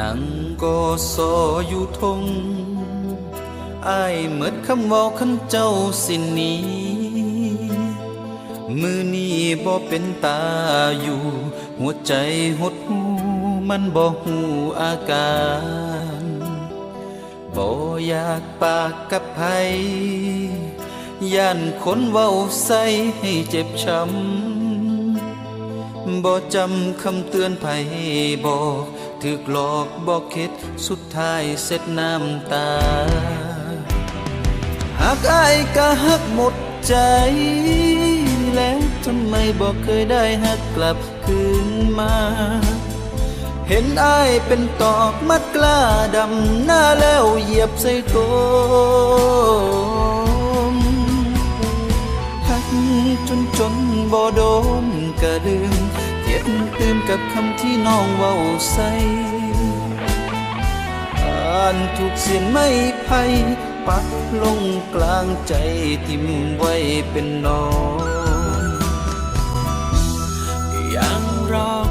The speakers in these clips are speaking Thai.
นังก็สออยู่ทงอายเหมือนคำเว่าคันเจ้าสิหนี้ มือนี้บ่เป็นตาอยู่ หัวใจหดหูมันบ่หูอาการบ่อยากปากกับไผย่านคนเว้าใส่ให้เจ็บช้ำบ่จำคำเตือนไผบอก ถึกหลอกบอกคิดสุดท้ายเสร็จน้ำตาหากอายก็หักหมดใจ แล้วทำไมบอกเคยได้หักกลับคืนมา เห็นอายเป็นตอกมัดกล้าดำหน้าแล้วเหยียบใส่กมหักจนจนบ่โดนกระลืม เจ็บตื่มกับคำที่น้องเว้าใส่อ่านถูกเสียนไม่ไพ่ปักลงกลางใจทิมไว้เป็นนอนยังรอ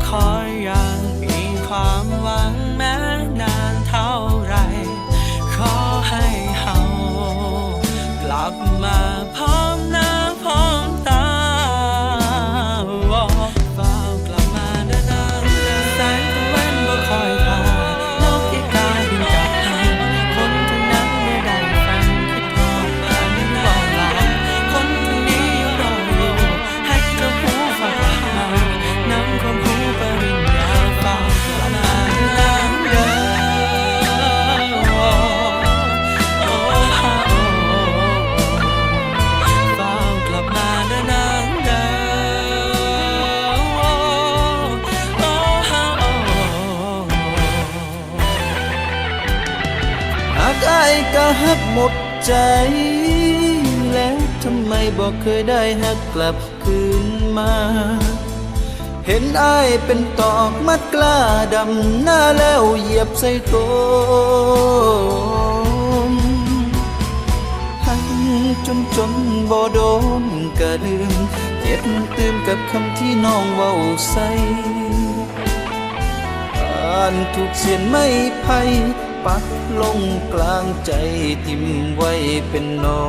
ก็หักหมดใจ แล้วทำไมบอกเคยได้หักกลับคืนมา เห็นอายเป็นตอกมัดกล้าดำหน้าแล้วเหยียบใส่กมหักจนจนบ่โดนกระลืมเจ็บตื่มกับคำที่น้องเว้าใส่อ่านถูกเสียนไม่ไพ่ ปักลงกลางใจทิมไว้เป็นนอ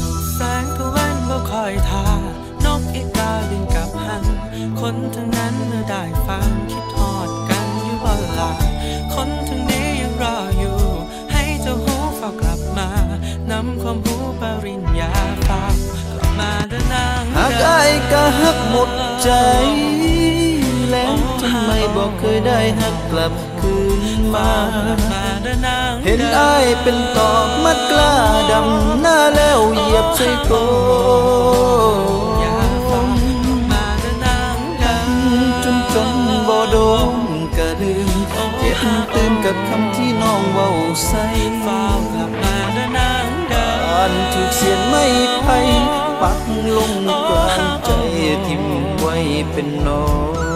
นแสงตะวันบ่คอยทานกอีกาบินกลับหัน คนทั้งนั้นเมื่อได้ฟังคิดทอดกันอยู่บ่ลาคนทั้งนี้ยังรออยู่ ให้เจ้าหูเฝ้ากลับมานำความรู้ปริญญาฝากกลับมาเดินนางหากอายก็หักหมดใจ ได้หักกลับคืนมาเห็นอายเป็นตอกมัดกล้าดำหน้าแล้วเหยียบใส่กอย่าฝากมมาเดินนางเดินจนจนบ่โดนกระลืมเจ็บตื่มกับคำที่น้องเว้าใส่เฝ้ากลับมาดินนางเดินอ่านถูกเสียนไม่ไพ่ปักลงกลางใจทิมไว้เป็นนอน